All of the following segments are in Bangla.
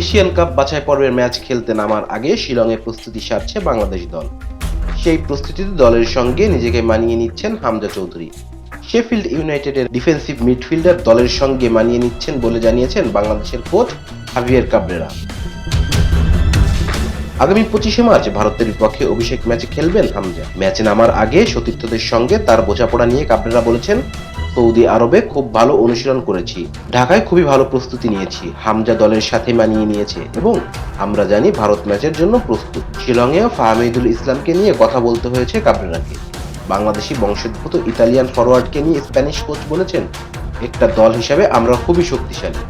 এশিয়ান কাপ বাছাই পর্বের ম্যাচ খেলতে নামার আগে শিলংয়ে প্রস্তুতি সারছে বাংলাদেশ দল। সেই প্রস্তুতিতে দলের সঙ্গে নিজেকে মানিয়ে নিচ্ছেন হামজা চৌধুরী। শেফিল্ড ইউনাইটেডের ডিফেন্সিভ মিডফিল্ডার দলের সঙ্গে মানিয়ে নিচ্ছেন বলে জানিয়েছেন বাংলাদেশের কোচ হাভিয়ার কাবরেরা। আগামী পঁচিশে মার্চ ভারতের বিপক্ষে অভিষেক ম্যাচে খেলবেন হামজা। ম্যাচে নামার আগে সতীর্থদের সঙ্গে তার বোঝাপড়া নিয়ে কাবরেরা বলেছেন সৌদি আরবে খুব ভালো অনুশীলন করেছি। ঢাকায় খুবই ভালো প্রস্তুতি নিয়েছি। হামজা দলের সাথে মানিয়ে নিয়েছে এবং আমরা জানি ভারত ম্যাচের জন্য প্রস্তুত। শিলংয়েও ফাহমিদুল ইসলামকে নিয়ে কথা বলতে হয়েছে কাবরেরাকে। বাংলাদেশি বংশোদ্ভূত ইতালিয়ান ফরওয়ার্ডকে নিয়ে স্প্যানিশ কোচ বলেছেন, একটা দল হিসাবে আমরা খুবই শক্তিশালী।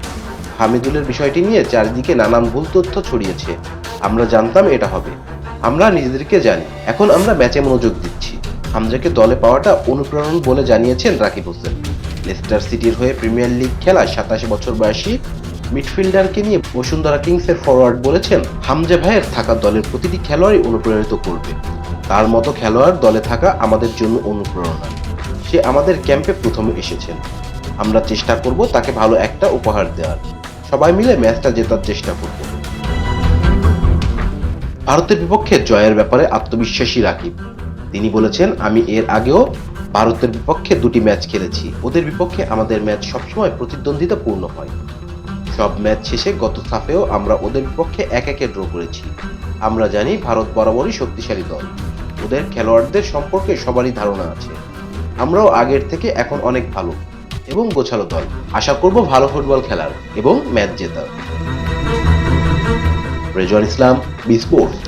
হামিদুলের বিষয়টি নিয়ে চারিদিকে নানান ভুল তথ্য ছড়িয়েছে। আমরা জানতাম এটা হবে। আমরা নিজেদেরকে জানি। এখন আমরা ম্যাচে মনোযোগ দিচ্ছি। হামজাকে দলে পাওয়াটা অনুপ্রেরণ বলে জানিয়েছেন রাকিব হোসেন। লেস্টার সিটির হয়ে প্রিমিয়ার লিগ খেলা সাতাশ বছর বয়সী মিডফিল্ডারকে নিয়ে বসুন্ধরা কিংসের ফরওয়ার্ড বলেছেন, হামজা ভাইয়ের থাকা দলের প্রতিটি খেলোয়াড়ই অনুপ্রাণিত করবে। তার মতো খেলোয়াড় দলে থাকা আমাদের জন্য অনুপ্রেরণা। সে আমাদের ক্যাম্পে প্রথমে এসেছেন। আমরা চেষ্টা করব তাকে ভালো একটা উপহার দেওয়ার। সবাই মিলে ম্যাচটা জেতার চেষ্টা করব। ভারতের বিপক্ষে জয়ের ব্যাপারে আত্মবিশ্বাসী রাকিব। তিনি বলেছেন, আমি এর আগেও ভারতের বিপক্ষে দুটি ম্যাচ খেলেছি। ওদের বিপক্ষে আমাদের ম্যাচ সবসময় প্রতিদ্বন্দ্বিতাপূর্ণ হয়। সব ম্যাচ শেষে গত সাফেও আমরা ওদের বিপক্ষে এক একে ড্র করেছি। আমরা জানি ভারত বরাবরই শক্তিশালী দল। ওদের খেলোয়াড়দের সম্পর্কে সবারই ধারণা আছে। আমরাও আগের থেকে এখন অনেক ভালো এবং গোছালো দল। আশা করব ভালো ফুটবল খেলার এবং ম্যাচ জেতার। Rezwan Islam, B sports.